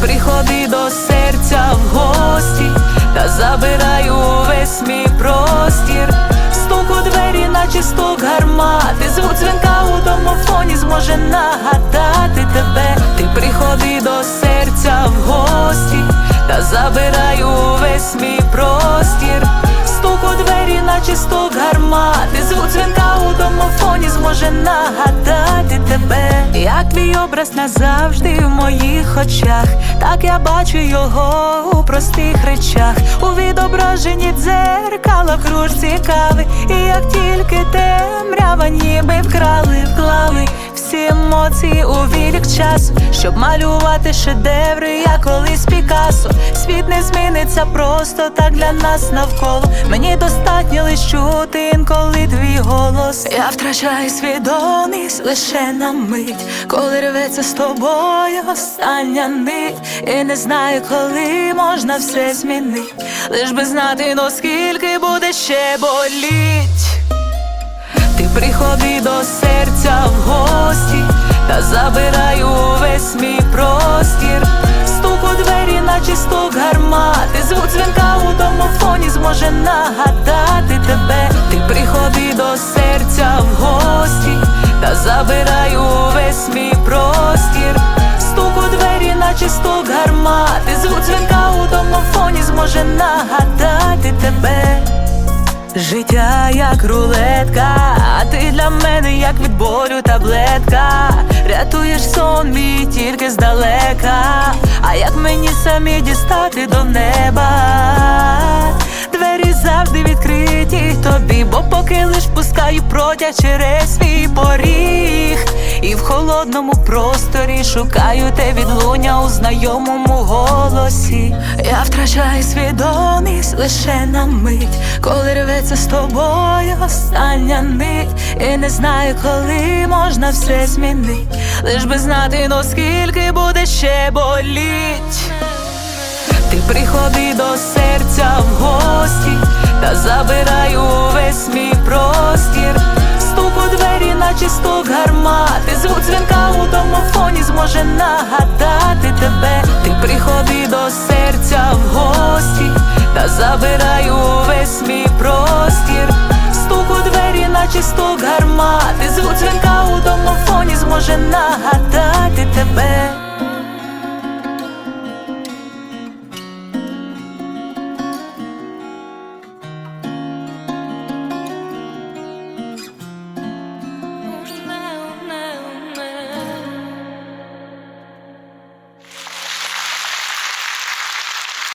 приходи до серця в гості, та забираю весь мій простір. Стук у двері, наче стук гармати. Звук дзвінка у домофоні зможе нагадати тебе. Ти приходи до серця в гості, та забираю весь мій простір. Стук у двері, наче стук гармати. Звук дзвінка у домофоні зможе нагадати тебе. Як твій образ назавжди в моїх очах, так я бачу його у простих речах, у відображенні дзеркала круж кружці кави, і як тільки темрява ніби вкрали, вклали емоції у вілік часу, щоб малювати шедеври, як колись Пікасо. Світ не зміниться просто так для нас навколо. Мені достатньо лиш чути інколи твій голос. Я втрачаю свідомість лише на мить, коли рветься з тобою остання нить. І не знаю, коли можна все змінити. Лиш би знати, ну скільки буде ще боліть. Приходи до серця в гості, та забираю весь мій простір. Стук у двері, наче стук гармати. Звук дзвінка у домофоні зможе нагадати тебе. Ти приходи до серця в гості, та забираю весь мій простір. Стук у двері, наче стук гармати. Звук дзвінка у домофоні зможе нагадати тебе. Життя як рулетка, а ти для мене як від болю таблетка. Рятуєш сон мій тільки здалека. А як мені самі дістати до неба? Двері завжди відкриті тобі, бо поки лиш пускаю протяг через свій поріг. Холодному просторі шукаю те відлуння у знайомому голосі. Я втрачаю свідомість лише на мить, коли рветься з тобою остання нить. І не знаю, коли можна все змінити. Лиш би знати, ну скільки буде ще боліть. Ти приходи до серця в гості, та забираю зможе нагадати тебе. Ти приходи до серця